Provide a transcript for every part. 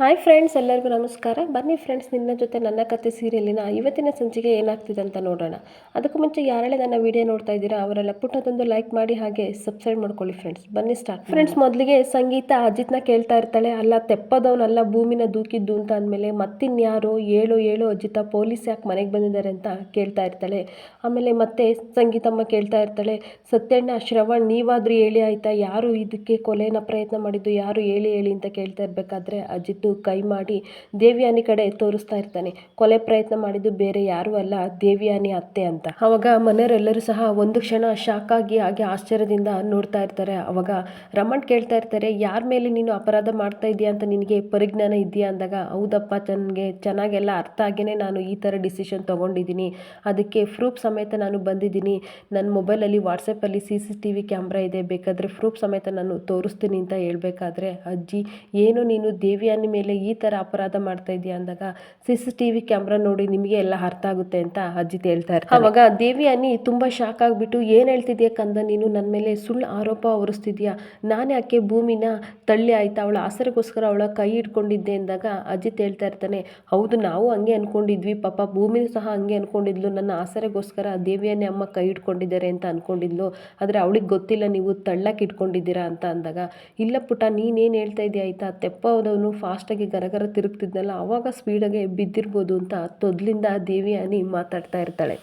Hi friends, ಎಲ್ಲರಿಗೂ ನಮಸ್ಕಾರ. ಬನ್ನಿ ಫ್ರೆಂಡ್ಸ್, ನಿನ್ನ ಜೊತೆ ನನ್ನ ಕತೆ ಸೀರಿಯಲಿನ ಇವತ್ತಿನ ಸಂಚಿಕೆ ಏನಾಗ್ತಿದೆ ಅಂತ ನೋಡೋಣ. ಅದಕ್ಕೂ ಮುಂಚೆ ಯಾರೆಲ್ಲ ನನ್ನ ವಿಡಿಯೋ ನೋಡ್ತಾ ಇದ್ದೀರಾ, ಅವರೆಲ್ಲ ಪುಟ್ಟದೊಂದು ಲೈಕ್ ಮಾಡಿ ಹಾಗೆ ಸಬ್ಸ್ಕ್ರೈಬ್ ಮಾಡ್ಕೊಳ್ಳಿ ಫ್ರೆಂಡ್ಸ್. ಬನ್ನಿ ಸ್ಟಾರ್ಟ್. ಫ್ರೆಂಡ್ಸ್, ಮೊದಲಿಗೆ ಸಂಗೀತ ಅಜಿತ್ನ ಕೇಳ್ತಾ ಇರ್ತಾಳೆ. ಅಲ್ಲ, ತೆಪ್ಪದವನಲ್ಲ ಭೂಮಿನ ದೂಕಿದ್ದು ಅಂತ ಅಂದಮೇಲೆ ಮತ್ತಿನ್ಯಾರು ಏಳು ಏಳು ಅಜಿತ ಪೊಲೀಸ್ ಯಾಕೆ ಮನೆಗೆ ಬಂದಿದ್ದಾರೆ ಅಂತ ಕೇಳ್ತಾ ಇರ್ತಾಳೆ. ಆಮೇಲೆ ಮತ್ತೆ ಸಂಗೀತಮ್ಮ ಕೇಳ್ತಾ ಇರ್ತಾಳೆ, ಸತ್ಯಣ್ಣ, ಶ್ರವಣ್, ನೀವಾದರೂ ಹೇಳಿ ಆಯ್ತಾ? ಯಾರು ಇದಕ್ಕೆ ಕೊಲೆನ ಪ್ರಯತ್ನ ಮಾಡಿದ್ದು? ಯಾರು ಹೇಳಿ ಹೇಳಿ ಅಂತ ಕೇಳ್ತಾ ಇರಬೇಕಾದ್ರೆ ಅಜಿತ್ ಕೈ ಮಾಡಿ ದೇವ್ಯಾನಿ ಕಡೆ ತೋರಿಸ್ತಾ ಇರ್ತಾನೆ. ಕೊಲೆ ಪ್ರಯತ್ನ ಮಾಡಿದ್ದು ಬೇರೆ ಯಾರೂ ಅಲ್ಲ, ದೇವಿಯಾನಿ ಅತ್ತೆ ಅಂತ. ಅವಾಗ ಮನೆಯವರೆಲ್ಲರೂ ಸಹ ಒಂದು ಕ್ಷಣ ಶಾಕ್ ಆಗಿ ಹಾಗೆ ಆಶ್ಚರ್ಯದಿಂದ ನೋಡ್ತಾ ಇರ್ತಾರೆ. ಅವಾಗ ರಮಣ್ ಕೇಳ್ತಾ ಇರ್ತಾರೆ, ಯಾರ ಮೇಲೆ ನೀನು ಅಪರಾಧ ಮಾಡ್ತಾ ಇದೀಯಾ ಅಂತ ನಿನಗೆ ಪರಿಜ್ಞಾನ ಇದೆಯಾ ಅಂದಾಗ, ಹೌದಪ್ಪ ನನಗೆ ಚೆನ್ನಾಗೆಲ್ಲ ಅರ್ಥ ಆಗೇನೆ ನಾನು ಈ ಥರ ಡಿಸಿಷನ್ ತೊಗೊಂಡಿದ್ದೀನಿ. ಅದಕ್ಕೆ ಪ್ರೂಫ್ ಸಮೇತ ನಾನು ಬಂದಿದ್ದೀನಿ. ನನ್ನ ಮೊಬೈಲಲ್ಲಿ ವಾಟ್ಸಪ್ಪಲ್ಲಿ C C T V camera ಇದೆ. ಬೇಕಾದರೆ ಪ್ರೂಫ್ ಸಮೇತ ನಾನು ತೋರಿಸ್ತೀನಿ ಅಂತ ಹೇಳಬೇಕಾದ್ರೆ, ಅಜ್ಜಿ, ಏನು ನೀನು ದೇವಿಯಾನಿ ಮೇಲೆ ಈ ಥರ ಅಪರಾಧ ಮಾಡ್ತಾ ಇದೆಯಾ ಅಂದಾಗ C C T V camera ನೋಡಿ ನಿಮಗೆ ಎಲ್ಲ ಅರ್ಥ ಆಗುತ್ತೆ ಅಂತ ಅಜ್ಜಿತ್ ಹೇಳ್ತಾ ಇರ್ತಾರೆ. ಅವಾಗ ದೇವಿಯಾನಿ ತುಂಬ ಶಾಕ್ ಆಗಿಬಿಟ್ಟು ಏನು ಹೇಳ್ತಿದ್ಯಾ ಕಂದ? ನೀನು ನನ್ನ ಮೇಲೆ ಸುಳ್ಳು ಆರೋಪ ಹೊರಿಸ್ತಿದ್ಯಾ? ನಾನು ಯಾಕೆ ಭೂಮಿನ ತಳ್ಳಿ ಆಯ್ತಾ? ಅವಳ ಆಸರೆಗೋಸ್ಕರ ಅವಳ ಕೈ ಇಟ್ಕೊಂಡಿದ್ದೆ ಅಂದಾಗ ಅಜಿತ್ ಹೇಳ್ತಾ ಇರ್ತಾನೆ ಹೌದು ನಾವು ಹಂಗೆ ಅಂದ್ಕೊಂಡಿದ್ವಿ ಪಾಪ ಭೂಮಿನೂ ಸಹ ಹಂಗೆ ಅಂದ್ಕೊಂಡಿದ್ಲು ನನ್ನ ಆಸರೆಗೋಸ್ಕರ ದೇವಿಯನ್ನೇ ಅಮ್ಮ ಕೈ ಇಟ್ಕೊಂಡಿದ್ದಾರೆ ಅಂತ ಅಂದ್ಕೊಂಡಿದ್ಲು ಆದರೆ ಅವಳಿಗೆ ಗೊತ್ತಿಲ್ಲ ನೀವು ತಳ್ಳಕ್ಕೆ ಇಟ್ಕೊಂಡಿದ್ದೀರಾ ಅಂತ ಅಂದಾಗ ಇಲ್ಲ ಪುಟ ನೀನೇನು ಹೇಳ್ತಾ ಇದೆಯಾ ಆಯ್ತಾ? ತೆಪ್ಪ ಹೋದವನು ಫಾಸ್ಟಾಗಿ ಗರಗರ ತಿರುಗ್ತಿದ್ನಲ್ಲ ಆವಾಗ ಸ್ಪೀಡಾಗೆ ಬಿದ್ದಿರ್ಬೋದು ಅಂತ ತೊದಲಿಂದ ದೇವಿಯಾನಿ ಮಾತಾಡ್ತಾ ಇರ್ತಾಳೆ.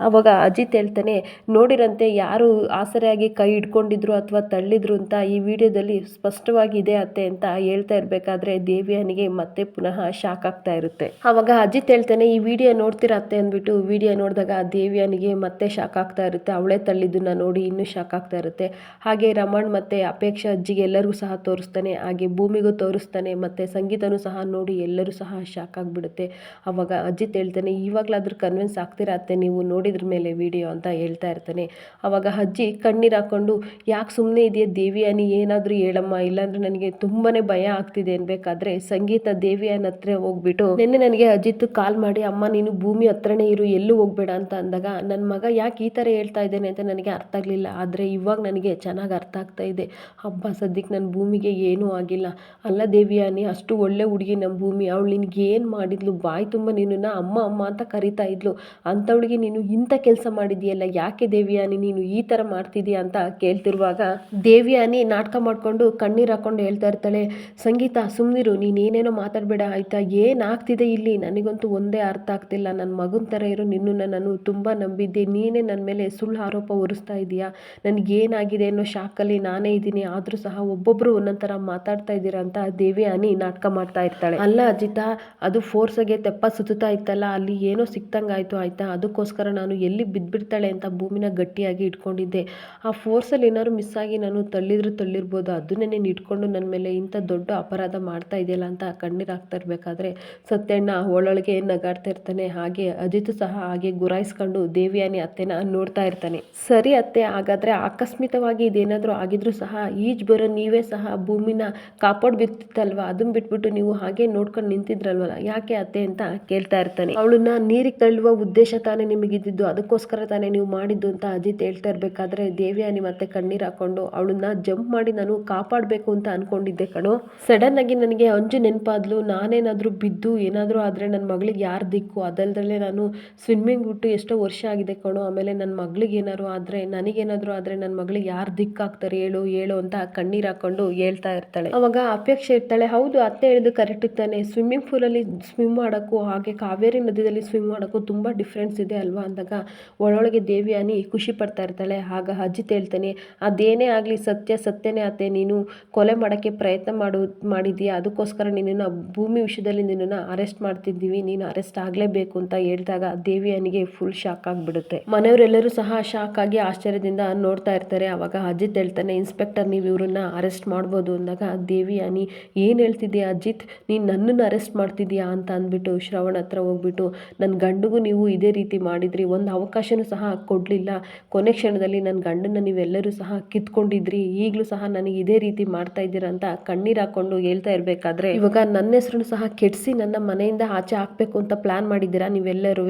ಆವಾಗ ಅಜಿತ್ ಹೇಳ್ತಾನೆ, ನೋಡಿರಂತೆ ಯಾರು ಆಸರೆಯಾಗಿ ಕೈ ಹಿಡ್ಕೊಂಡಿದ್ರು ಅಥವಾ ತಳ್ಳಿದ್ರು ಅಂತ ಈ ವಿಡಿಯೋದಲ್ಲಿ ಸ್ಪಷ್ಟವಾಗಿ ಇದೆ ಅತ್ತೆ ಅಂತ ಹೇಳ್ತಾ ಇರಬೇಕಾದ್ರೆ ದೇವಿಯನಿಗೆ ಮತ್ತೆ ಪುನಃ ಶಾಕ್ ಆಗ್ತಾ ಇರುತ್ತೆ. ಆವಾಗ ಅಜಿತ್ ಹೇಳ್ತಾನೆ, ಈ ವಿಡಿಯೋ ನೋಡ್ತೀರಾ ಅತ್ತೆ? ಅಂದ್ಬಿಟ್ಟು ವಿಡಿಯೋ ನೋಡಿದಾಗ ದೇವಿಯನಿಗೆ ಮತ್ತೆ ಶಾಕ್ ಆಗ್ತಾ ಇರುತ್ತೆ. ಅವಳೇ ತಳ್ಳಿದ್ದನ್ನ ನೋಡಿ ಇನ್ನೂ ಶಾಕ್ ಆಗ್ತಾ ಇರುತ್ತೆ. ಹಾಗೆ ರಮಣ್ ಮತ್ತೆ ಅಪೇಕ್ಷಾ ಅಜ್ಜಿಗೆ ಎಲ್ಲರಿಗೂ ಸಹ ತೋರಿಸ್ತಾನೆ, ಹಾಗೆ ಭೂಮಿಗೂ ತೋರಿಸ್ತಾನೆ, ಮತ್ತೆ ಸಂಗೀತನೂ ಸಹ ನೋಡಿ ಎಲ್ಲರೂ ಸಹ ಶಾಕ್ ಆಗಿಬಿಡುತ್ತೆ. ಆವಾಗ ಅಜಿತ್ ಹೇಳ್ತಾನೆ, ಇವಾಗಲಾದ್ರೂ ಕನ್ವಿನ್ಸ್ ಆಗ್ತೀರಾ ಅತ್ತೆ ನೀವು ನೋಡಿ ನೋಡಿದ್ರ ಮೇಲೆ ವಿಡಿಯೋ ಅಂತ ಹೇಳ್ತಾ ಇರ್ತಾನೆ. ಅವಾಗ ಅಜ್ಜಿ ಕಣ್ಣೀರು ಹಾಕ್ಕೊಂಡು ಯಾಕೆ ಸುಮ್ಮನೆ ಇದೆಯಾ ದೇವಿಯಾನಿ ಏನಾದರೂ ಹೇಳಮ್ಮ. ಇಲ್ಲಾಂದ್ರೆ ನನಗೆ ತುಂಬಾ ಭಯ ಆಗ್ತಿದೆ ಅನ್ಬೇಕಾದ್ರೆ ಸಂಗೀತ ದೇವಿಯಾನ ಹತ್ರ ಹೋಗ್ಬಿಟ್ಟು, ನಿನ್ನೆ ನನಗೆ ಅಜಿತ್ ಕಾಲ್ ಮಾಡಿ, ಅಮ್ಮ, ನೀನು ಭೂಮಿ ಹತ್ರನೇ ಇರು, ಎಲ್ಲೂ ಹೋಗ್ಬೇಡ ಅಂತ ಅಂದಾಗ ನನ್ನ ಮಗ ಯಾಕೆ ಈ ಥರ ಹೇಳ್ತಾ ಇದ್ದೇನೆ ಅಂತ ನನಗೆ ಅರ್ಥ ಆಗಲಿಲ್ಲ. ಆದರೆ ಇವಾಗ ನನಗೆ ಚೆನ್ನಾಗಿ ಅರ್ಥ ಆಗ್ತಾ ಇದೆ. ಹಬ್ಬ ಸದ್ಯಕ್ಕೆ ನನ್ನ ಭೂಮಿಗೆ ಏನೂ ಆಗಿಲ್ಲ. ಅಲ್ಲ ದೇವಿಯಾನಿ ಅಷ್ಟು ಒಳ್ಳೆ ಹುಡುಗಿ ನಮ್ಮ ಭೂಮಿ. ಅವಳು ನಿನಗೆ ಏನು ಮಾಡಿದ್ಲು? ಬಾಯಿ ತುಂಬ ನಿನ್ನನ್ನು ಅಮ್ಮ ಅಮ್ಮ ಅಂತ ಕರಿತಾ ಇದ್ಲು. ಅಂಥವಳಿಗೆ ನೀನು ಇಂಥ ಕೆಲಸ ಮಾಡಿದೆಯಲ್ಲ ಯಾಕೆ ದೇವಿಯಾನಿ ನೀನು ಈ ಥರ ಮಾಡ್ತಿದೀಯ ಅಂತ ಕೇಳ್ತಿರುವಾಗ, ದೇವಿಯಾನಿ ನಾಟಕ ಮಾಡಿಕೊಂಡು ಕಣ್ಣೀರು ಹಾಕೊಂಡು ಹೇಳ್ತಾ ಇರ್ತಾಳೆ, ಸಂಗೀತ ಸುಮ್ಮನಿರು ನೀನೇನೇನೋ ಮಾತಾಡಬೇಡ, ಆಯಿತಾ? ಏನಾಗ್ತಿದೆ ಇಲ್ಲಿ? ನನಗಂತೂ ಒಂದೇ ಅರ್ಥ ಆಗ್ತಿಲ್ಲ. ನನ್ನ ಮಗನ ಥರ ಇರೋ ನಿನ್ನನ್ನು ನಾನು ತುಂಬ ನಂಬಿದ್ದೆ. ನೀನೇ ನನ್ನ ಮೇಲೆ ಸುಳ್ಳು ಆರೋಪ ಹೊರಿಸ್ತಾ ಇದೀಯಾ? ನನಗೇನಾಗಿದೆ ಅನ್ನೋ ಶಾಕಲ್ಲಿ ನಾನೇ ಇದ್ದೀನಿ. ಆದರೂ ಸಹ ಒಬ್ಬೊಬ್ಬರು ಒಂದೊಂದು ಥರ ಮಾತಾಡ್ತಾ ಇದ್ದೀರಾ ಅಂತ ದೇವಿಯಾನಿ ನಾಟಕ ಮಾಡ್ತಾ ಇರ್ತಾಳೆ. ಅಲ್ಲ ಅಜಿತಾ, ಅದು ಫೋರ್ಸಾಗೆ ತೆಪ್ಪ ಸುತ್ತಾ ಇತ್ತಲ್ಲ, ಅಲ್ಲಿ ಏನೋ ಸಿಕ್ತಂಗಾಯ್ತು ಆಯಿತಾ? ಅದಕ್ಕೋಸ್ಕರ ನಾನು ಎಲ್ಲಿ ಬಿದ್ದುಬಿಡ್ತಾಳೆ ಅಂತ ಭೂಮಿನ ಗಟ್ಟಿಯಾಗಿ ಇಟ್ಕೊಂಡಿದ್ದೆ. ಆ ಫೋರ್ಸಲ್ಲಿ ಏನಾದ್ರು ಮಿಸ್ ಆಗಿ ನಾನು ತಳ್ಳಿದ್ರು ತಳ್ಳಿರ್ಬೋದು. ಅದನ್ನೇ ನೀನು ಇಟ್ಕೊಂಡು ನನ್ನ ಮೇಲೆ ಇಂಥ ದೊಡ್ಡ ಅಪರಾಧ ಮಾಡ್ತಾ ಇದೆಯಲ್ಲ ಅಂತ ಕಣ್ಣೀರು ಹಾಕ್ತಾ ಇರಬೇಕಾದ್ರೆ ಸತ್ಯಣ್ಣ ಒಳೊಳಗೆ ನಗಾಡ್ತಾ ಇರ್ತಾನೆ. ಹಾಗೆ ಅಜಿತ್ ಸಹ ಹಾಗೆ ಗುರಾಯಿಸ್ಕೊಂಡು ದೇವಿಯಾನಿ ಅತ್ತೆನ ನೋಡ್ತಾ ಇರ್ತಾನೆ. ಸರಿ ಅತ್ತೆ, ಹಾಗಾದರೆ ಆಕಸ್ಮಿಕವಾಗಿ ಇದೇನಾದರೂ ಆಗಿದ್ರೂ ಸಹ ಈಜ್ ಬರೋ ನೀವೇ ಸಹ ಭೂಮಿನ ಕಾಪಾಡ್ ಬಿತ್ತಿತ್ತಲ್ವ ಅದನ್ನ ಬಿಟ್ಬಿಟ್ಟು ನೀವು ಹಾಗೆ ನೋಡ್ಕೊಂಡು ನಿಂತಿದ್ರಲ್ವಲ್ಲ? ಯಾಕೆ ಅತ್ತೆ ಅಂತ ಕೇಳ್ತಾ ಇರ್ತಾನೆ. ಅವಳನ್ನ ನೀರಿಗೆ ತಳ್ಳುವ ಉದ್ದೇಶ ತಾನೇ ನಿಮಗಿದ್ದು. ಅದಕ್ಕೋಸ್ಕರ ತಾನೇ ನೀವು ಮಾಡಿದ್ದು ಅಂತ ಅಜಿತ್ ಹೇಳ್ತಾ ಇರಬೇಕಾದ್ರೆ ದೇವಿಯಾನಿ ಮತ್ತೆ ಕಣ್ಣೀರು ಹಾಕೊಂಡು ಅವಳನ್ನ ಜಂಪ್ ಮಾಡಿ ನಾನು ಕಾಪಾಡಬೇಕು ಅಂತ ಅಂದ್ಕೊಂಡಿದ್ದೆ ಕಣೋ. ಸಡನ್ ಆಗಿ ನನಗೆ ಅಂಜು ನೆನಪಾದ್ಲು, ನಾನೇನಾದರೂ ಬಿದ್ದು ಏನಾದರೂ ಆದರೆ ನನ್ನ ಮಗಳಿಗೆ ಯಾರು ದಿಕ್ಕು? ಅದಲ್ದಲ್ಲೇ ನಾನು ಸ್ವಿಮ್ಮಿಂಗ್ ಬಿಟ್ಟು ಎಷ್ಟೋ ವರ್ಷ ಆಗಿದೆ ಕಣೋ. ಆಮೇಲೆ ನನ್ನ ಮಗಳಿಗೆ ಏನಾದ್ರು ಆದರೆ, ನನಗೇನಾದರೂ ಆದರೆ ನನ್ನ ಮಗಳಿಗೆ ಯಾರು ದಿಕ್ಕಾಗ್ತಾರೆ ಹೇಳು ಹೇಳು ಅಂತ ಕಣ್ಣೀರು ಹಾಕೊಂಡು ಹೇಳ್ತಾ ಇರ್ತಾಳೆ. ಅವಾಗ ಅಪೇಕ್ಷೆ ಇರ್ತಾಳೆ, ಹೌದು, ಅತ್ತೆ ಹೇಳಿದ್ದು ಕರೆಕ್ಟ್ ತಾನೆ. ಸ್ವಿಮ್ಮಿಂಗ್ ಪೂಲಲ್ಲಿ ಸ್ವಿಮ್ ಮಾಡೋಕ್ಕೂ, ಹಾಗೆ ಕಾವೇರಿ ನದಿಯಲ್ಲಿ ಸ್ವಿಮ್ ಮಾಡೋಕ್ಕೂ ತುಂಬ ಡಿಫ್ರೆನ್ಸ್ ಇದೆ ಅಲ್ವಾ? ಅಂದಾಗ ಒಳೊಳಗೆ ದೇವಿಯಾನಿ ಖುಷಿ ಪಡ್ತಾ ಇರ್ತಾಳೆ. ಆಗ ಅಜಿತ್ ಹೇಳ್ತಾನೆ, ಅದೇನೇ ಆಗಲಿ ಸತ್ಯ, ಸತ್ಯನೇ ಆತೆ ನೀನು ಕೊಲೆ ಮಾಡೋಕ್ಕೆ ಪ್ರಯತ್ನ ಮಾಡು ಮಾಡಿದೀಯಾ ಅದಕ್ಕೋಸ್ಕರ ನಿನ್ನನ್ನು ಭೂಮಿ ವಿಷಯದಲ್ಲಿ ನಿನ್ನನ್ನು ಅರೆಸ್ಟ್ ಮಾಡ್ತಿದ್ದೀವಿ. ನೀನು ಅರೆಸ್ಟ್ ಆಗಲೇಬೇಕು, ಅಂತ ಹೇಳಿದಾಗ ದೇವಿಯಾನಿಗೆ ಫುಲ್ ಶಾಕ್ ಆಗಿಬಿಡುತ್ತೆ. ಮನೆಯವರೆಲ್ಲರೂ ಸಹ ಶಾಕ್ ಆಗಿ ಆಶ್ಚರ್ಯದಿಂದ ನೋಡ್ತಾ ಇರ್ತಾರೆ. ಆವಾಗ ಅಜಿತ್ ಹೇಳ್ತಾನೆ, ಇನ್ಸ್ಪೆಕ್ಟರ್, ನೀವು ಇವ್ರನ್ನ ಅರೆಸ್ಟ್ ಮಾಡ್ಬೋದು. ಅಂದಾಗ ದೇವಿಯಾನಿ, ಏನು ಹೇಳ್ತಿದ್ಯಾ ಅಜಿತ್? ನೀನು ನನ್ನನ್ನು ಅರೆಸ್ಟ್ ಮಾಡ್ತಿದ್ಯಾ ಅಂತ ಅಂದ್ಬಿಟ್ಟು ಶ್ರವಣ ಹತ್ರ ಹೋಗ್ಬಿಟ್ಟು ನನ್ನ ಗಂಡಗೂ ನೀವು ಇದೇ ರೀತಿ ಮಾಡಿದ್ರಿ ಒಂದು ಅವಕಾಶನೂ ಸಹ ಕೊಡಲಿಲ್ಲ. ಕೊನೆ ಕ್ಷಣದಲ್ಲಿ ನನ್ನ ಗಂಡನ ನೀವೆಲ್ಲರೂ ಸಹ ಕಿತ್ಕೊಂಡಿದ್ರಿ. ಈಗಲೂ ಸಹ ನನಗೆ ಇದೇ ರೀತಿ ಮಾಡ್ತಾ ಇದ್ದೀರಾ ಅಂತ ಕಣ್ಣೀರು ಹಾಕೊಂಡು ಹೇಳ್ತಾ ಇರಬೇಕಾದ್ರೆ, ಇವಾಗ ನನ್ನ ಹೆಸರು ಸಹ ಕೆಡಿಸಿ ನನ್ನ ಮನೆಯಿಂದ ಆಚೆ ಹಾಕಬೇಕು ಅಂತ ಪ್ಲಾನ್ ಮಾಡಿದ್ದೀರಾ ನೀವೆಲ್ಲರೂ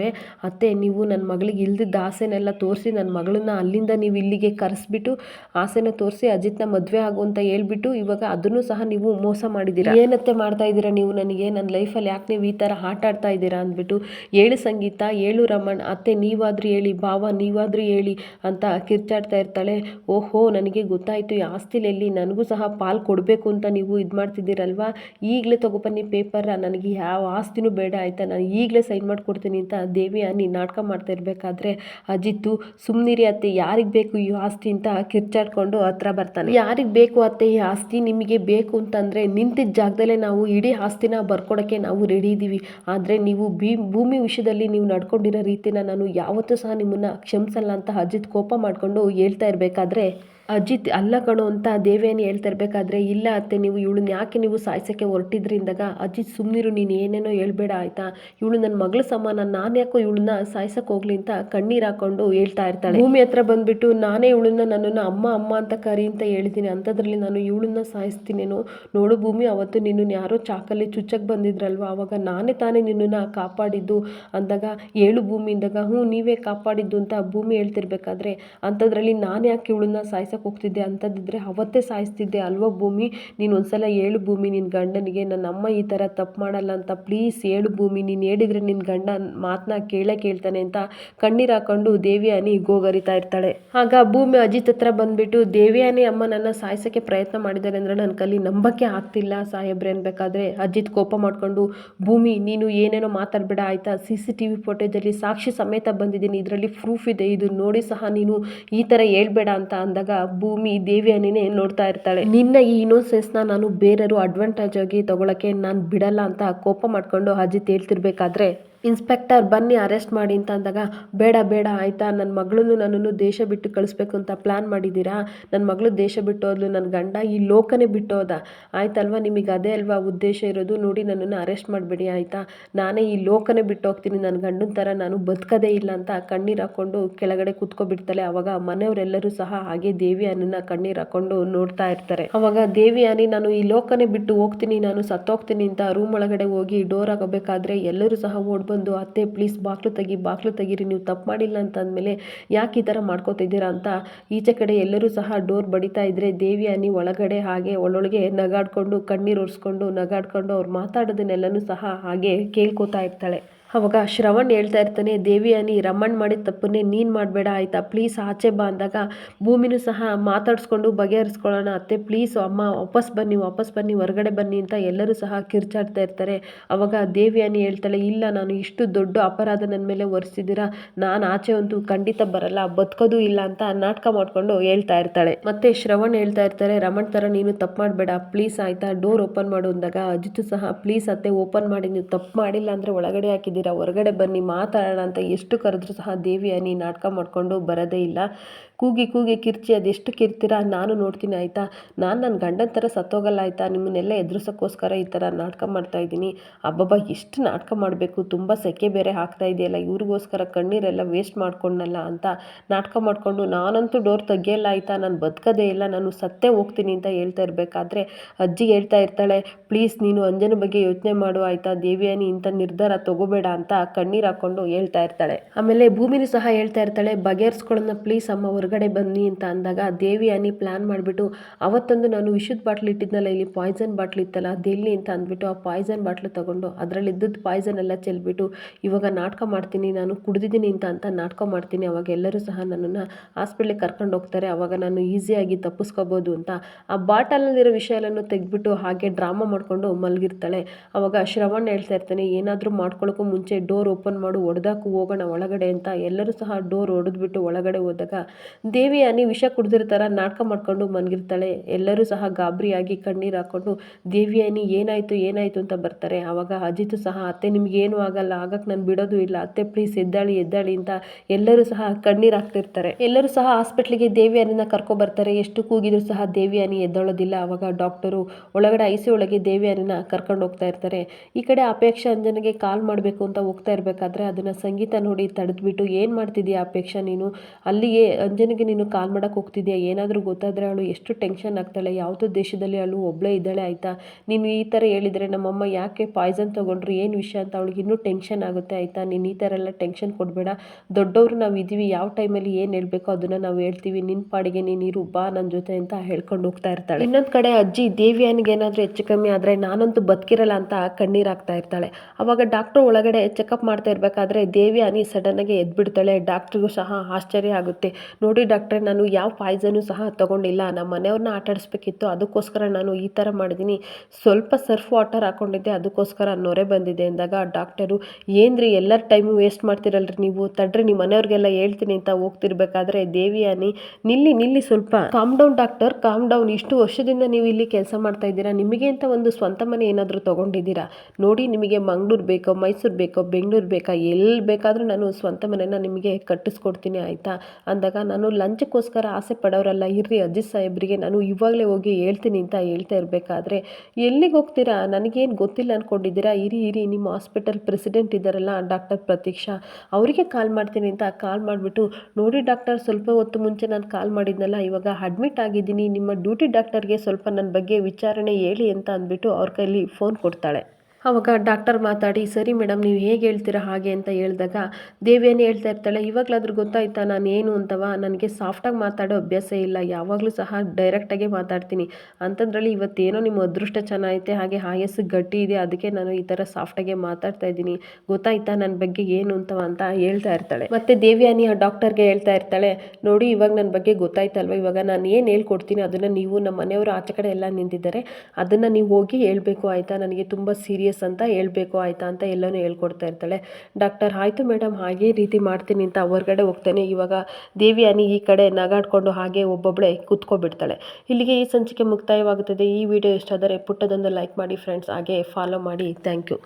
ಅತ್ತೆ, ನೀವು ನನ್ನ ಮಗಳಿಗೆ ಇಲ್ದಿದ್ದ ಆಸೆನೆಲ್ಲ ತೋರಿಸಿ ನನ್ನ ಮಗಳನ್ನ ಅಲ್ಲಿಂದ ನೀವು ಇಲ್ಲಿಗೆ ಕರೆಸ್ಬಿಟ್ಟು, ಆಸೆನ ತೋರಿಸಿ ಅಜಿತ್ನ ಮದುವೆ ಆಗು ಅಂತ ಹೇಳ್ಬಿಟ್ಟು ಇವಾಗ ಅದನ್ನು ಸಹ ನೀವು ಮೋಸ ಮಾಡಿದ್ದೀರಾ? ಏನತ್ತೆ ಮಾಡ್ತಾ ಇದ್ದೀರಾ ನೀವು ನನಗೆ? ನನ್ನ ಲೈಫಲ್ಲಿ ಯಾಕೆ ನೀವು ಈ ಥರ ಆಟ ಆಡ್ತಾ ಇದ್ದೀರಾ ಅಂದ್ಬಿಟ್ಟು, ಏಳು ಸಂಗೀತ, ಏಳು ರಮಣ್, ಅತ್ತೆ ನೀವಾದರೂ ಹೇಳಿ ಭಾವ ನೀವಾದರೂ ಹೇಳಿ ಅಂತ ಕಿರ್ಚಾಡ್ತಾ ಇರ್ತಾಳೆ. ಓಹೋ, ನನಗೆ ಗೊತ್ತಾಯಿತು, ಈ ಆಸ್ತಿಲೆಲ್ಲಿ ನನಗೂ ಸಹ ಪಾಲ್ ಕೊಡಬೇಕು ಅಂತ ನೀವು ಇದು ಮಾಡ್ತಿದ್ದೀರಲ್ವಾ? ಈಗಲೇ ತಗೊಬನ್ನಿ ಪೇಪರ ನನಗೆ ಯಾವ ಆಸ್ತಿನೂ ಬೇಡ ಆಯಿತಾ? ನಾನು ಈಗಲೇ ಸೈನ್ ಮಾಡಿಕೊಡ್ತೀನಿ ಅಂತ ದೇವಿ ಅನ್ನಿ ನಾಟಕ ಮಾಡ್ತಾ ಇರಬೇಕಾದ್ರೆ ಅಜಿತ್ತು ಸುಮ್ಮನಿರಿ ಅತ್ತೆ, ಯಾರಿಗೆ ಬೇಕು ಈ ಆಸ್ತಿ ಅಂತ ಕಿರ್ಚಾಡ್ಕೊಂಡು ಹತ್ರ ಬರ್ತಾನೆ. ಯಾರಿಗೆ ಬೇಕು ಅತ್ತೆ, ಈ ಆಸ್ತಿ ನಿಮಗೆ ಬೇಕು ಅಂತಂದರೆ ನಿಂತಿದ್ದ ಜಾಗದಲ್ಲೇ ನಾವು ಇಡೀ ಆಸ್ತಿನ ಬರ್ಕೊಡೋಕ್ಕೆ ನಾವು ರೆಡಿ ಇದ್ದೀವಿ ಆದರೆ ನೀವು ಭೂಮಿ ವಿಷಯದಲ್ಲಿ ನೀವು ನಡ್ಕೊಂಡಿರೋ ರೀತಿನ ನಾನು ಯಾವತ್ತೂ ಸಹ ನಿಮ್ಮನ್ನು ಕ್ಷಮಿಸಲ್ಲ ಅಂತ ಅಜಿತ್ ಕೋಪ ಮಾಡಿಕೊಂಡು ಹೇಳ್ತಾ ಇರಬೇಕಾದ್ರೆ ಅಜಿತ್, ಅಲ್ಲ ಕಣೋ ಅಂತ ದೇವೇನು ಹೇಳ್ತಾ ಇರಬೇಕಾದ್ರೆ ಇಲ್ಲ ಅತ್ತೆ, ನೀವು ಇವಳನ್ನ ಯಾಕೆ ನೀವು ಸಾಯ್ಸೋಕ್ಕೆ ಹೊರಟಿದ್ರಿಂದಾಗ? ಅಜಿತ್ ಸುಮ್ಮನಿರು ನೀನು ಏನೇನೋ ಹೇಳ್ಬೇಡ, ಆಯ್ತಾ? ಇವಳು ನನ್ನ ಮಗಳ ಸಮಾನ, ನಾನು ಯಾಕೋ ಇವಳನ್ನ ಸಾಯ್ಸಕ್ಕೆ ಹೋಗ್ಲಿ ಅಂತ ಕಣ್ಣೀರು ಹಾಕೊಂಡು ಹೇಳ್ತಾ ಇರ್ತಾಳೆ. ಭೂಮಿ ಹತ್ರ ಬಂದ್ಬಿಟ್ಟು, ನಾನೇ ಇವಳನ್ನ ನನ್ನನ್ನು ಅಮ್ಮ ಅಮ್ಮ ಅಂತ ಕರಿ ಅಂತ ಹೇಳ್ತೀನಿ ಅಂಥದ್ರಲ್ಲಿ ನಾನು ಇವಳನ್ನ ಸಾಯಿಸ್ತೀನೇನು? ನೋಡು ಭೂಮಿ, ಅವತ್ತು ನಿನ್ನನ್ನು ಯಾರೋ ಚಾಕಲ್ಲಿ ಚುಚ್ಚಕ್ಕೆ ಬಂದಿದ್ರಲ್ವ? ಅವಾಗ ನಾನೇ ತಾನೇ ನಿನ್ನನ್ನು ಕಾಪಾಡಿದ್ದು ಅಂದಾಗ ಏಳು ಭೂಮಿ, ಅಂದಾಗ, ಹ್ಞೂ, ನೀವೇ ಕಾಪಾಡಿದ್ದು ಅಂತ ಭೂಮಿ ಹೇಳ್ತಿರ್ಬೇಕಾದ್ರೆ ಅಂಥದ್ರಲ್ಲಿ ನಾನು ಯಾಕೆ ಇವಳನ್ನ ಸಾಯ್ಸಕ್ಕೆ ಹೋಗ್ತಿದ್ದೆ ಅಂಥದ್ದಿದ್ರೆ ಅವತ್ತೇ ಸಾಯಿಸ್ತಿದ್ದೆ ಅಲ್ವಾ ಭೂಮಿ? ನೀನು ಒಂದ್ಸಲ ಏಳು ಭೂಮಿ ನಿನ್ನ ಗಂಡನಿಗೆ, ನನ್ನ ಅಮ್ಮ ಈ ಥರ ತಪ್ಪು ಮಾಡಲ್ಲ ಅಂತ ಪ್ಲೀಸ್ ಏಳು ಭೂಮಿ, ನೀನು ಹೇಳಿದರೆ ನಿನ್ನ ಗಂಡ ಮಾತನ್ನ ಕೇಳೇ ಕೇಳ್ತಾನೆ ಅಂತ ಕಣ್ಣೀರು ಹಾಕೊಂಡು ದೇವಿಯಾನಿ ಗೋಗರಿತಾ ಇರ್ತಾಳೆ. ಆಗ ಭೂಮಿ ಅಜಿತ್ ಹತ್ರ ಬಂದ್ಬಿಟ್ಟು, ದೇವಿಯಾನಿ ಅಮ್ಮ ನನ್ನ ಸಾಯಿಸೋಕ್ಕೆ ಪ್ರಯತ್ನ ಮಾಡಿದ್ದಾರೆ ಅಂದರೆ ನನ್ನ ಕಲಿ ನಂಬಕ್ಕೆ ಆಗ್ತಿಲ್ಲ ಸಾಹೇಬ್ರೆ ಅನ್ಬೇಕಾದ್ರೆ ಅಜಿತ್ ಕೋಪ ಮಾಡಿಕೊಂಡು, ಭೂಮಿ, ನೀನು ಏನೇನೋ ಮಾತಾಡಬೇಡ ಆಯಿತಾ? ಸಿ ಸಿ ಟಿ ವಿ ಫೋಟೇಜಲ್ಲಿ ಸಾಕ್ಷಿ ಸಮೇತ ಬಂದಿದ್ದೀನಿ, ಇದರಲ್ಲಿ ಪ್ರೂಫ್ ಇದೆ ಇದು ನೋಡಿ ಸಹ ನೀನು ಈ ಥರ ಹೇಳ್ಬೇಡ ಅಂತ ಅಂದಾಗ ಭೂಮಿ ದೇವಿಯನ್ನೇ ನೋಡ್ತಾ ಇರ್ತಾಳೆ. ನಿನ್ನ ಈ ಇನ್ನೋಸೆನ್ಸ್ನ ನಾನು ಬೇರೆಯವರು ಅಡ್ವಾಂಟೇಜ್ ಆಗಿ ತಗೊಳಕ್ಕೆ ನಾನು ಬಿಡಲ್ಲ ಅಂತ ಕೋಪ ಮಾಡ್ಕೊಂಡು ಅಜಿತ್ ಹೇಳ್ತಿರ್ಬೇಕಾದ್ರೆ ಇನ್ಸ್ಪೆಕ್ಟರ್ ಬನ್ನಿ ಅರೆಸ್ಟ್ ಮಾಡಿ ಅಂತ ಅಂದಾಗ, ಬೇಡ ಬೇಡ, ಆಯಿತಾ ನನ್ನ ಮಗಳನ್ನು ನನ್ನನ್ನು ದೇಶ ಬಿಟ್ಟು ಕಳಿಸ್ಬೇಕು ಅಂತ ಪ್ಲ್ಯಾನ್ ಮಾಡಿದ್ದೀರಾ? ನನ್ನ ಮಗಳು ದೇಶ ಬಿಟ್ಟು ಹೋದ್ಲು ನನ್ನ ಗಂಡ ಈ ಲೋಕನೇ ಬಿಟ್ಟು ಹೋದ. ಆಯ್ತಲ್ವಾ? ನಿಮಗೆ ಅದೇ ಅಲ್ವಾ ಉದ್ದೇಶ ಇರೋದು? ನೋಡಿ ನನ್ನನ್ನು ಅರೆಸ್ಟ್ ಮಾಡಬೇಡಿ, ಆಯಿತಾ? ನಾನೇ ಈ ಲೋಕನೇ ಬಿಟ್ಟು ಹೋಗ್ತೀನಿ ನನ್ನ ಗಂಡನ ಥರ ನಾನು ಬದುಕದೇ ಇಲ್ಲ ಅಂತ ಕಣ್ಣೀರು ಹಾಕ್ಕೊಂಡು ಕೆಳಗಡೆ ಕೂತ್ಕೊಬಿಡ್ತಾಳೆ ಅವಾಗ ಮನೆಯವರೆಲ್ಲರೂ ಸಹ ಹಾಗೆ ದೇವಿ ಅನ್ನನ್ನ ಕಣ್ಣೀರು ಹಾಕ್ಕೊಂಡು ನೋಡ್ತಾ ಇರ್ತಾರೆ. ಅವಾಗ ದೇವಿ ಅನಿ ನಾನು ಈ ಲೋಕನೇ ಬಿಟ್ಟು ಹೋಗ್ತೀನಿ, ನಾನು ಸತ್ತೋಗ್ತೀನಿ ಅಂತ ರೂಮ್ ಒಳಗಡೆ ಹೋಗಿ ಡೋರ್ ಹಾಕಬೇಕಾದ್ರೆ ಎಲ್ಲರೂ ಸಹ ಓಡ್ ಬಂದು, ಅತ್ತೆ ಪ್ಲೀಸ್ ಬಾಕ್ಲು ತೆಗಿ ಬಾಕ್ಲು ತೆಗೀರಿ, ನೀವು ತಪ್ಪು ಮಾಡಿಲ್ಲ ಅಂತ ಅಂದಮೇಲೆ ಯಾಕೆ ಈ ಥರ ಮಾಡ್ಕೋತಿದ್ದೀರಾ ಅಂತ ಈಚೆ ಕಡೆ ಎಲ್ಲರೂ ಸಹ ಡೋರ್ ಬಡಿತಾ ಇದ್ದರೆ ದೇವಿ ಅನಿ ಒಳಗಡೆ ಹಾಗೆ ಒಳೊಳಗೆ ನಗಾಡ್ಕೊಂಡು, ಕಣ್ಣೀರು ಒರೆಸ್ಕೊಂಡು, ನಗಾಡ್ಕೊಂಡು ಅವ್ರು ಮಾತಾಡೋದನ್ನೆಲ್ಲನೂ ಸಹ ಹಾಗೆ ಕೇಳ್ಕೊತಾ ಇರ್ತಾಳೆ. ಅವಾಗ ಶ್ರವಣ್ ಹೇಳ್ತಾ ಇರ್ತಾನೆ ದೇವಿಯಾನಿ ರಮಣ್ ಮಾಡಿದ ತಪ್ಪನ್ನೇ ನೀನು ಮಾಡಬೇಡ, ಆಯಿತಾ? ಪ್ಲೀಸ್ ಆಚೆ ಬಾ ಅಂದಾಗ ಭೂಮಿನೂ ಸಹ ಮಾತಾಡಿಸ್ಕೊಂಡು ಬಗೆಹರಿಸ್ಕೊಳ್ಳೋಣ, ಅತ್ತೆ, ಪ್ಲೀಸ್ ಅಮ್ಮ, ವಾಪಸ್ ಬನ್ನಿ ವಾಪಸ್ ಬನ್ನಿ, ಹೊರಗಡೆ ಬನ್ನಿ ಅಂತ ಎಲ್ಲರೂ ಸಹ ಕಿರ್ಚಾಡ್ತಾ ಇರ್ತಾರೆ. ಅವಾಗ ದೇವಿ ಅನಿ ಹೇಳ್ತಾಳೆ, ಇಲ್ಲ, ನಾನು ಇಷ್ಟು ದೊಡ್ಡ ಅಪರಾಧ ನನ್ನ ಮೇಲೆ ಒರೆಸಿದ್ದೀರಾ? ನಾನು ಆಚೆ ಅಂತೂ ಖಂಡಿತ ಬರಲ್ಲ, ಬದುಕೋದು ಇಲ್ಲ ಅಂತ ನಾಟಕ ಮಾಡಿಕೊಂಡು ಹೇಳ್ತಾ ಇರ್ತಾಳೆ. ಮತ್ತೆ ಶ್ರವಣ್ ಹೇಳ್ತಾ ಇರ್ತಾರೆ, ರಮಣ್ ಥರ ನೀನು ತಪ್ಪು ಮಾಡಬೇಡ, ಪ್ಲೀಸ್ ಆಯಿತಾ? ಡೋರ್ ಓಪನ್ ಮಾಡು ಅಂದಾಗ ಅಜಿತು ಸಹ, ಪ್ಲೀಸ್ ಅತ್ತೆ, ಓಪನ್ ಮಾಡಿ, ನೀವು ತಪ್ಪು ಮಾಡಿಲ್ಲ ಅಂದರೆ ಒಳಗಡೆ ಹಾಕಿದ್ದೀರಾ? ಹೊರಗಡೆ ಬನ್ನಿ ಮಾತಾಡೋಣ ಅಂತ ಎಷ್ಟು ಕರೆದ್ರೂ ಸಹ ದೇವಿಯ ನೀ ನಾಟಕ ಮಾಡಿಕೊಂಡು ಬರೋದೇ ಇಲ್ಲ. ಕೂಗಿ ಕೂಗಿ ಕಿರ್ಚಿ, ಅದೆಷ್ಟು ಕಿರ್ತೀರಾ ನಾನು ನೋಡ್ತೀನಿ ಆಯಿತಾ? ನಾನು ನನ್ನ ಗಂಡನ ಥರ ಸತ್ತೋಗಲ್ಲ ಆಯಿತಾ? ನಿಮ್ಮನ್ನೆಲ್ಲ ಎದುರಿಸೋಕ್ಕೋಸ್ಕರ ಈ ಥರ ನಾಟಕ ಮಾಡ್ತಾ ಇದ್ದೀನಿ. ಅಬ್ಬಬ್ಬ ಎಷ್ಟು ನಾಟಕ ಮಾಡಬೇಕು. ತುಂಬ ಸೆಕೆ ಬೇರೆ ಹಾಕ್ತಾ ಇದೆಯಲ್ಲ ಇವ್ರಿಗೋಸ್ಕರ ಕಣ್ಣೀರೆಲ್ಲ ವೇಸ್ಟ್ ಮಾಡ್ಕೊಂಡಲ್ಲ ಅಂತ ನಾಟಕ ಮಾಡಿಕೊಂಡು ನಾನಂತೂ ಡೋರ್ ತೆಗಿಯಲ್ಲ ಆಯಿತಾ? ನಾನು ಬದುಕೋದೇ ಇಲ್ಲ, ನಾನು ಸತ್ತೇ ಹೋಗ್ತೀನಿ ಅಂತ ಹೇಳ್ತಾ ಇರಬೇಕಾದ್ರೆ ಅಜ್ಜಿ ಹೇಳ್ತಾ ಇರ್ತಾಳೆ ಪ್ಲೀಸ್ ನೀನು ಅಂಜನ ಬಗ್ಗೆ ಯೋಚನೆ ಮಾಡು ಆಯಿತಾ? ದೇವಿಯಾನಿ ಇಂಥ ನಿರ್ಧಾರ ತಗೋಬೇಡ ಅಂತ ಕಣ್ಣೀರು ಹಾಕ್ಕೊಂಡು ಹೇಳ್ತಾ ಇರ್ತಾಳೆ. ಆಮೇಲೆ ಭೂಮಿನೂ ಸಹ ಹೇಳ್ತಾ ಇರ್ತಾಳೆ, ಬಗೆಹರಿಸ್ಕೊಳ್ಳೋಣ ಪ್ಲೀಸ್ ಅಮ್ಮ ಹೊರಗಡೆ ಬನ್ನಿ ಅಂತ ಅಂದಾಗ, ದೇವಿ ಅನಿ ಪ್ಲ್ಯಾನ್ ಮಾಡಿಬಿಟ್ಟು, ಅವತ್ತೊಂದು ನಾನು ವಿಷದ ಬಾಟ್ಲ್ ಇಟ್ಟಿದ್ನಲ್ಲ, ಇಲ್ಲಿ ಪಾಯ್ಸನ್ ಬಾಟ್ಲ್ ಇತ್ತಲ್ಲ ಅದೆಲ್ಲಿ ಅಂತ ಅಂದ್ಬಿಟ್ಟು ಆ ಪಾಯ್ಸನ್ ಬಾಟ್ಲು ತಗೊಂಡು, ಅದರಲ್ಲಿ ಇದ್ದದ್ದು ಪಾಯ್ಸನ್ ಎಲ್ಲ ಚೆಲ್ಬಿಟ್ಟು, ಇವಾಗ ನಾಟಕ ಮಾಡ್ತೀನಿ, ನಾನು ಕುಡಿದಿದ್ದೀನಿ ಅಂತ ಅಂತ ನಾಟಕ ಮಾಡ್ತೀನಿ, ಅವಾಗ ಎಲ್ಲರೂ ಸಹ ನನ್ನನ್ನು ಹಾಸ್ಪಿಟ್ಲಿಗೆ ಕರ್ಕೊಂಡು ಹೋಗ್ತಾರೆ, ಅವಾಗ ನಾನು ಈಸಿಯಾಗಿ ತಪ್ಪಿಸ್ಕೋಬೋದು ಅಂತ, ಆ ಬಾಟಲಲ್ಲಿರೋ ವಿಷಯಗಳನ್ನು ತೆಗೆದ್ಬಿಟ್ಟು ಹಾಗೆ ಡ್ರಾಮಾ ಮಾಡಿಕೊಂಡು ಮಲಗಿರ್ತಾಳೆ. ಅವಾಗ ಶ್ರವಣ್ ಹೇಳ್ತಾ ಇರ್ತಾನೆ, ಏನಾದರೂ ಮಾಡ್ಕೊಳ್ಳೋಕ್ಕೂ ಮುಂಚೆ ಡೋರ್ ಓಪನ್ ಮಾಡು, ಹೊಡೆದಾಕು ಹೋಗೋಣ ಒಳಗಡೆ ಅಂತ, ಎಲ್ಲರೂ ಸಹ ಡೋರ್ ಒಡೆದ್ಬಿಟ್ಟು ಒಳಗಡೆ ಹೋದಾಗ ದೇವಿಯಾನಿ ವಿಷ ಕುಡ್ದಿರ್ತಾರ ನಾಟಕ ಮಾಡ್ಕೊಂಡು ಮನ್ಗಿರ್ತಾಳೆ. ಎಲ್ಲರೂ ಸಹ ಗಾಬರಿಯಾಗಿ ಕಣ್ಣೀರು ಹಾಕ್ಕೊಂಡು ದೇವಿಯಾನಿ ಏನಾಯಿತು ಏನಾಯಿತು ಅಂತ ಬರ್ತಾರೆ. ಆವಾಗ ಅಜಿತ್ ಸಹ, ಅತ್ತೆ ನಿಮ್ಗೇನು ಆಗಲ್ಲ ಆಗಕ್ಕೆ ನಾನು ಬಿಡೋದು ಇಲ್ಲ. ಅತ್ತೆ ಪ್ಲೀಸ್ ಎದ್ದಾಳಿ ಎದ್ದಾಳಿ ಅಂತ ಎಲ್ಲರೂ ಸಹ ಕಣ್ಣೀರು ಹಾಕ್ತಿರ್ತಾರೆ. ಎಲ್ಲರೂ ಸಹ ಹಾಸ್ಪಿಟ್ಲಿಗೆ ದೇವಿ ಅನಿನ ಕರ್ಕೊ ಬರ್ತಾರೆ. ಎಷ್ಟು ಕೂಗಿದ್ರು ಸಹ ದೇವಿಯಾನಿ ಎದ್ದೊಳೋದಿಲ್ಲ. ಆವಾಗ ಡಾಕ್ಟರು ಒಳಗಡೆ ಐಸಿ ಒಳಗೆ ದೇವಿ ಕರ್ಕೊಂಡು ಹೋಗ್ತಾ ಇರ್ತಾರೆ. ಈ ಕಡೆ ಅಪೇಕ್ಷಾ ಅಂಜನಿಗೆ ಕಾಲ್ ಮಾಡಬೇಕು ಅಂತ ಹೋಗ್ತಾ ಇರಬೇಕಾದ್ರೆ, ಅದನ್ನು ಸಂಗೀತ ನೋಡಿ ತಡೆದ್ಬಿಟ್ಟು, ಏನು ಮಾಡ್ತಿದ್ದೀಯ ಅಪೇಕ್ಷಾ ನೀನು? ಅಲ್ಲಿಗೆ ಅಂಜನಿಗೆ ನೀನು ಕಾಲ್ ಮಾಡೋಕ್ಕೆ ಹೋಗ್ತಿದ್ಯಾ? ಏನಾದರೂ ಗೊತ್ತಾದರೆ ಅವಳು ಎಷ್ಟು ಟೆನ್ಷನ್ ಆಗ್ತಾಳೆ, ಯಾವುದೋ ದೇಶದಲ್ಲಿ ಅವಳು ಒಬ್ಬಳೇ ಇದ್ದಾಳೆ ಆಯಿತಾ? ನೀನು ಈ ಥರ ಹೇಳಿದರೆ ನಮ್ಮಮ್ಮ ಯಾಕೆ ಪಾಯ್ಸನ್ ತೊಗೊಂಡ್ರು ಏನು ವಿಷಯ ಅಂತ ಅವಳಿಗೆ ಇನ್ನೂ ಟೆನ್ಷನ್ ಆಗುತ್ತೆ ಆಯಿತಾ? ನೀನು ಈ ಥರ ಎಲ್ಲ ಟೆನ್ಷನ್ ಕೊಡಬೇಡ. ದೊಡ್ಡವರು ನಾವು ಇದ್ದೀವಿ ಯಾವ ಟೈಮಲ್ಲಿ ಏನು ಹೇಳಬೇಕೋ ಅದನ್ನು ನಾವು ಹೇಳ್ತೀವಿ. ನಿನ್ನ ಪಾಡಿಗೆ ನೀನು ಇರು, ಬಾ ನನ್ನ ಜೊತೆ ಅಂತ ಹೇಳ್ಕೊಂಡು ಹೋಗ್ತಾ ಇರ್ತಾಳೆ. ಇನ್ನೊಂದು ಕಡೆ ಅಜ್ಜಿ ದೇವಿಯಾನಿಗೆ ಏನಾದರೂ ಹೆಚ್ಚು ಕಮ್ಮಿ ಆದರೆ ನಾನಂತೂ ಬದುಕಿರಲ್ಲ ಅಂತ ಕಣ್ಣೀರಾಗ್ತಾ ಇರ್ತಾಳೆ. ಅವಾಗ ಡಾಕ್ಟ್ರು ಒಳಗಡೆ ಚೆಕಪ್ ಮಾಡ್ತಾ ಇರಬೇಕಾದ್ರೆ ದೇವಿಯಾನಿ ಸಡನ್ನಾಗಿ ಎದ್ಬಿಡ್ತಾಳೆ. ಡಾಕ್ಟ್ರಿಗೂ ಸಹ ಆಶ್ಚರ್ಯ ಆಗುತ್ತೆ. ನೋಡಿ ಡಾಕ್ಟ್ರೆ, ನಾನು ಯಾವ ಪಾಯ್ಸನು ಸಹ ತೊಗೊಂಡಿಲ್ಲ. ನಮ್ಮ ಮನೆಯವ್ರನ್ನ ಆಟಾಡಿಸ್ಬೇಕಿತ್ತು. ಅದಕ್ಕೋಸ್ಕರ ನಾನು ಈ ಥರ ಮಾಡಿದ್ದೀನಿ. ಸ್ವಲ್ಪ ಸರ್ಫ್ ವಾಟರ್ ಹಾಕ್ಕೊಂಡಿದ್ದೆ ಅದಕ್ಕೋಸ್ಕರ ನೊರೆ ಬಂದಿದೆ ಅಂದಾಗ ಡಾಕ್ಟರು ಏನ್ರಿ ಎಲ್ಲರ ಟೈಮು ವೇಸ್ಟ್ ಮಾಡ್ತಿರಲ್ರಿ ನೀವು? ತಡ್ರಿ, ನಿಮ್ಮ ಮನೆಯವ್ರಿಗೆಲ್ಲ ಹೇಳ್ತೀನಿ ಅಂತ ಹೋಗ್ತಿರ್ಬೇಕಾದ್ರೆ ದೇವಿಯಾನಿ, ನಿಲ್ಲಿ ನಿಲ್ಲಿ ಸ್ವಲ್ಪ. Calm down doctor calm down ಇಷ್ಟು ವರ್ಷದಿಂದ ನೀವು ಇಲ್ಲಿ ಕೆಲಸ ಮಾಡ್ತಾ ಇದ್ದೀರಾ. ನಿಮಗೆ ಅಂತ ಒಂದು ಸ್ವಂತ ಮನೆ ಏನಾದರೂ ತೊಗೊಂಡಿದ್ದೀರಾ? ನೋಡಿ, ನಿಮಗೆ ಮಂಗ್ಳೂರು ಬೇಕೋ, ಮೈಸೂರು ಬೇಕೋ, ಬೆಂಗಳೂರು ಬೇಕಾ ಎಲ್ಲಿ ಬೇಕಾದರೂ ನಾನು ಸ್ವಂತ ಮನೆನ ನಿಮಗೆ ಕಟ್ಟಿಸ್ಕೊಡ್ತೀನಿ, ಆಯಿತಾ? ಅಂದಾಗ ನಾನು ಲಂಚಕ್ಕೋಸ್ಕರ ಆಸೆ ಪಡೋರಲ್ಲ ಇರ್ರಿ ಅಜ್ಜಿ ಸಾಹೇಬ್ರಿಗೆ, ನಾನು ಇವಾಗಲೇ ಹೋಗಿ ಹೇಳ್ತೀನಿ ಅಂತ ಹೇಳ್ತಾ ಇರಬೇಕಾದ್ರೆ, ಎಲ್ಲಿಗೆ ಹೋಗ್ತೀರಾ? ನನಗೇನು ಗೊತ್ತಿಲ್ಲ ಅಂದ್ಕೊಂಡಿದ್ದೀರಾ ಇರಿ ಇರಿ, ನಿಮ್ಮ ಹಾಸ್ಪಿಟಲ್ ಪ್ರೆಸಿಡೆಂಟ್ ಇದ್ದಾರಲ್ಲ ಡಾಕ್ಟರ್ ಪ್ರತೀಕ್ಷಾ, ಅವರಿಗೆ ಕಾಲ್ ಮಾಡ್ತೀನಿ ಅಂತ ಕಾಲ್ ಮಾಡಿಬಿಟ್ಟು, ನೋಡಿ ಡಾಕ್ಟರ್, ಸ್ವಲ್ಪ ಹೊತ್ತು ಮುಂಚೆ ನಾನು ಕಾಲ್ ಮಾಡಿದ್ನಲ್ಲ, ಇವಾಗ ಅಡ್ಮಿಟ್ ಆಗಿದ್ದೀನಿ, ನಿಮ್ಮ ಡ್ಯೂಟಿ ಡಾಕ್ಟರ್ಗೆ ಸ್ವಲ್ಪ ನನ್ನ ಬಗ್ಗೆ ವಿಚಾರಣೆ ಹೇಳಿ ಅಂತ ಅಂದ್ಬಿಟ್ಟು ಅವ್ರ ಕೈಲಿ ಫೋನ್ ಕೊಡ್ತಾಳೆ. ಆವಾಗ ಡಾಕ್ಟರ್ ಮಾತಾಡಿ, ಸರಿ ಮೇಡಮ್ ನೀವು ಹೇಗೆ ಹೇಳ್ತೀರಾ ಹಾಗೆ ಅಂತ ಹೇಳಿದಾಗ, ದೇವಿಯನ್ನೇ ಹೇಳ್ತಾ ಇರ್ತಾಳೆ, ಇವಾಗಲಾದ್ರೂ ಗೊತ್ತಾಯ್ತಾ ನಾನು ಏನು ಅಂತವ? ನನಗೆ ಸಾಫ್ಟಾಗಿ ಮಾತಾಡೋ ಅಭ್ಯಾಸ ಇಲ್ಲ, ಯಾವಾಗಲೂ ಸಹ ಡೈರೆಕ್ಟಾಗೆ ಮಾತಾಡ್ತೀನಿ. ಅಂಥದ್ರಲ್ಲಿ ಇವತ್ತೇನೋ ನಿಮ್ಮ ಅದೃಷ್ಟ ಚೆನ್ನಾಗೈತೆ, ಹಾಗೆ ಆಯಸ್ಸು ಗಟ್ಟಿ ಇದೆ, ಅದಕ್ಕೆ ನಾನು ಈ ಥರ ಸಾಫ್ಟಾಗೆ ಮಾತಾಡ್ತಾ ಇದ್ದೀನಿ. ಗೊತ್ತಾಯ್ತಾ ನನ್ನ ಬಗ್ಗೆ ಏನು ಅಂತವ ಅಂತ ಹೇಳ್ತಾ ಇರ್ತಾಳೆ. ಮತ್ತೆ ದೇವಿಯಾನಿ ಆ ಡಾಕ್ಟರ್ಗೆ ಹೇಳ್ತಾ ಇರ್ತಾಳೆ, ನೋಡಿ, ಇವಾಗ ನನ್ನ ಬಗ್ಗೆ ಗೊತ್ತಾಯ್ತಲ್ವ? ಇವಾಗ ನಾನು ಏನು ಹೇಳ್ಕೊಡ್ತೀನಿ? ಅದನ್ನು ನೀವು ನಮ್ಮ ಮನೆಯವರು ಆಚೆ ಕಡೆ ಎಲ್ಲ ನಿಂತಿದ್ದಾರೆ, ಅದನ್ನು ನೀವು ಹೋಗಿ ಹೇಳಬೇಕು, ಆಯಿತಾ? ನನಗೆ ತುಂಬ ಸೀರಿಯಸ್ ಅಂತ ಹೇಳಬೇಕು, ಆಯಿತಾ ಅಂತ ಎಲ್ಲನೂ ಹೇಳ್ಕೊಡ್ತಾ ಇರ್ತಾಳೆ. ಡಾಕ್ಟರ್ ಆಯಿತು ಮೇಡಮ್ ಹಾಗೇ ರೀತಿ ಮಾಡ್ತೀನಿ ಅಂತ ಹೊರಗಡೆ ಹೋಗ್ತಾನೆ. ಇವಾಗ ದೇವಿಯಾನಿ ಈ ಕಡೆ ನಗಾಡ್ಕೊಂಡು ಹಾಗೆ ಒಬ್ಬೊಬ್ಬಳೆ ಕೂತ್ಕೊಬಿಡ್ತಾಳೆ. ಇಲ್ಲಿಗೆ ಈ ಸಂಚಿಕೆ ಮುಕ್ತಾಯವಾಗುತ್ತದೆ. ಈ ವಿಡಿಯೋ ಇಷ್ಟ ಆದರೆ ಪುಟ್ಟದೊಂದು ಲೈಕ್ ಮಾಡಿ ಫ್ರೆಂಡ್ಸ್ ಹಾಗೆ ಫಾಲೋ ಮಾಡಿ. Thank you